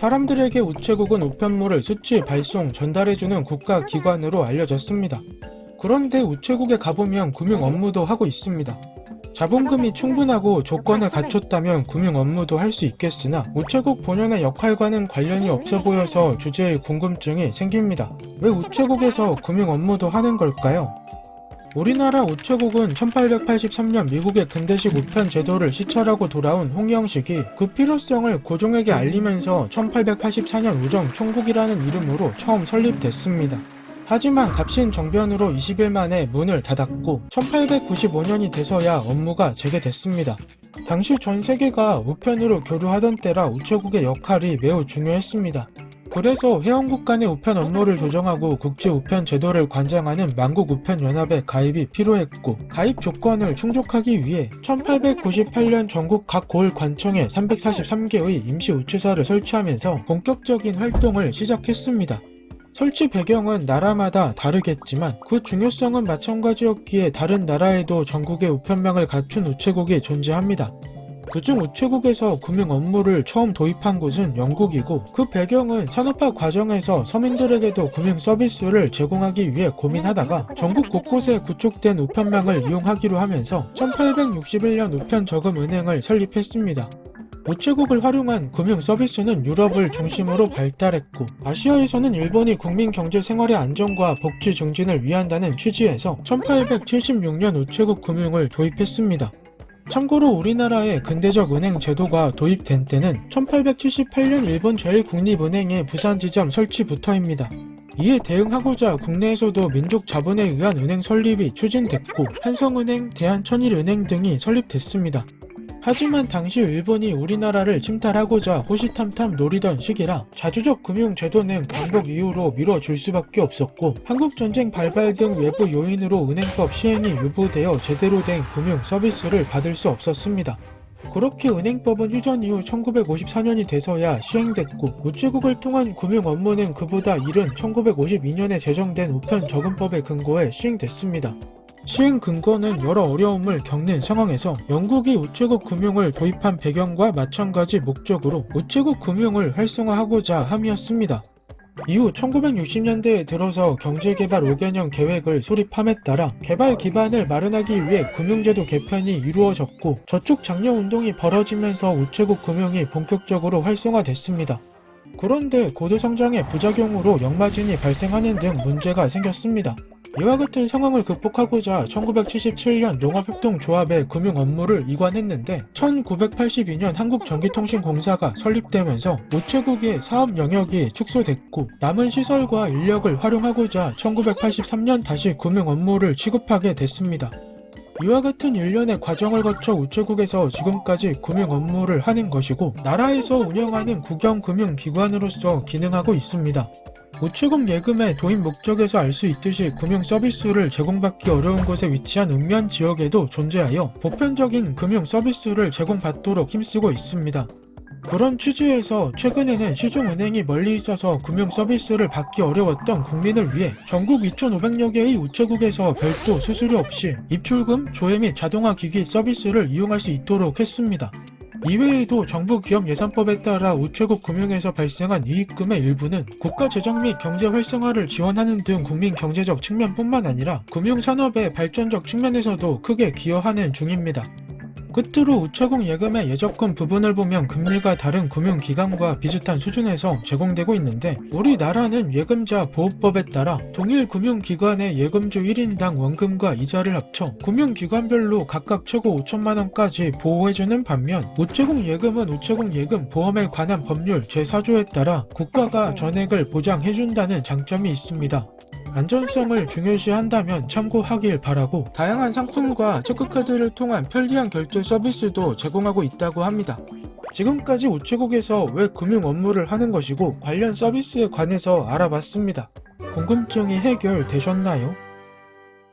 사람들에게 우체국은 우편물을 수치 발송, 전달해주는 국가 기관으로 알려졌습니다. 그런데 우체국에 가보면 금융 업무도 하고 있습니다. 자본금이 충분하고 조건을 갖췄다면 금융 업무도 할 수 있겠으나 우체국 본연의 역할과는 관련이 없어 보여서 주제에 궁금증이 생깁니다. 왜 우체국에서 금융 업무도 하는 걸까요? 우리나라 우체국은 1883년 미국의 근대식 우편 제도를 시찰하고 돌아온 홍영식이 그 필요성을 고종에게 알리면서 1884년 우정 총국이라는 이름으로 처음 설립됐습니다. 하지만 갑신 정변으로 20일 만에 문을 닫았고 1895년이 돼서야 업무가 재개됐습니다. 당시 전 세계가 우편으로 교류하던 때라 우체국의 역할이 매우 중요했습니다. 그래서 회원국 간의 우편 업무를 조정하고 국제 우편 제도를 관장하는 만국 우편 연합에 가입이 필요했고 가입 조건을 충족하기 위해 1898년 전국 각 고을 관청에 343개의 임시 우체사를 설치하면서 본격적인 활동을 시작했습니다. 설치 배경은 나라마다 다르겠지만 그 중요성은 마찬가지였기에 다른 나라에도 전국에 우편망을 갖춘 우체국이 존재합니다. 그중 우체국에서 금융 업무를 처음 도입한 곳은 영국이고 그 배경은 산업화 과정에서 서민들에게도 금융 서비스를 제공하기 위해 고민하다가 전국 곳곳에 구축된 우편망을 이용하기로 하면서 1861년 우편저금은행을 설립했습니다. 우체국을 활용한 금융 서비스는 유럽을 중심으로 발달했고 아시아에서는 일본이 국민 경제 생활의 안정과 복지 증진을 위한다는 취지에서 1876년 우체국 금융을 도입했습니다. 참고로 우리나라의 근대적 은행 제도가 도입된 때는 1878년 일본 제1국립은행의 부산 지점 설치부터입니다. 이에 대응하고자 국내에서도 민족 자본에 의한 은행 설립이 추진됐고 한성은행, 대한천일은행 등이 설립됐습니다. 하지만 당시 일본이 우리나라를 침탈하고자 호시탐탐 노리던 시기라 자주적 금융 제도는 광복 이후로 미뤄질 수밖에 없었고 한국전쟁 발발 등 외부 요인으로 은행법 시행이 유보되어 제대로 된 금융 서비스를 받을 수 없었습니다. 그렇게 은행법은 휴전 이후 1954년이 돼서야 시행됐고 우체국을 통한 금융 업무는 그보다 이른 1952년에 제정된 우편 저금법에 근거해 시행됐습니다. 시행 근거는 여러 어려움을 겪는 상황에서 영국이 우체국 금융을 도입한 배경과 마찬가지 목적으로 우체국 금융을 활성화하고자 함이었습니다. 이후 1960년대에 들어서 경제개발 5개년 계획을 수립함에 따라 개발 기반을 마련하기 위해 금융제도 개편이 이루어졌고 저축 장려 운동이 벌어지면서 우체국 금융이 본격적으로 활성화됐습니다. 그런데 고도 성장의 부작용으로 역마진이 발생하는 등 문제가 생겼습니다. 이와 같은 상황을 극복하고자 1977년 농업협동조합의 금융 업무를 이관했는데 1982년 한국전기통신공사가 설립되면서 우체국의 사업 영역이 축소됐고 남은 시설과 인력을 활용하고자 1983년 다시 금융 업무를 취급하게 됐습니다. 이와 같은 일련의 과정을 거쳐 우체국에서 지금까지 금융 업무를 하는 것이고 나라에서 운영하는 국영금융기관으로서 기능하고 있습니다. 우체국 예금의 도입 목적에서 알 수 있듯이 금융 서비스를 제공받기 어려운 곳에 위치한 읍면 지역에도 존재하여 보편적인 금융 서비스를 제공받도록 힘쓰고 있습니다. 그런 취지에서 최근에는 시중은행이 멀리 있어서 금융 서비스를 받기 어려웠던 국민을 위해 전국 2,500여 개의 우체국에서 별도 수수료 없이 입출금, 조회 및 자동화 기기 서비스를 이용할 수 있도록 했습니다. 이외에도 정부 기업 예산법에 따라 우체국 금융에서 발생한 이익금의 일부는 국가 재정 및 경제 활성화를 지원하는 등 국민 경제적 측면뿐만 아니라 금융 산업의 발전적 측면에서도 크게 기여하는 중입니다. 끝으로 우체국 예금의 예적금 부분을 보면 금리가 다른 금융기관과 비슷한 수준에서 제공되고 있는데 우리나라는 예금자 보호법에 따라 동일 금융기관의 예금주 1인당 원금과 이자를 합쳐 금융기관별로 각각 최고 5천만 원까지 보호해주는 반면 우체국 예금은 우체국 예금 보험에 관한 법률 제4조에 따라 국가가 전액을 보장해준다는 장점이 있습니다. 안전성을 중요시한다면 참고하길 바라고 다양한 상품과 체크카드를 통한 편리한 결제 서비스도 제공하고 있다고 합니다. 지금까지 우체국에서 왜 금융 업무를 하는 것이고 관련 서비스에 관해서 알아봤습니다. 궁금증이 해결되셨나요?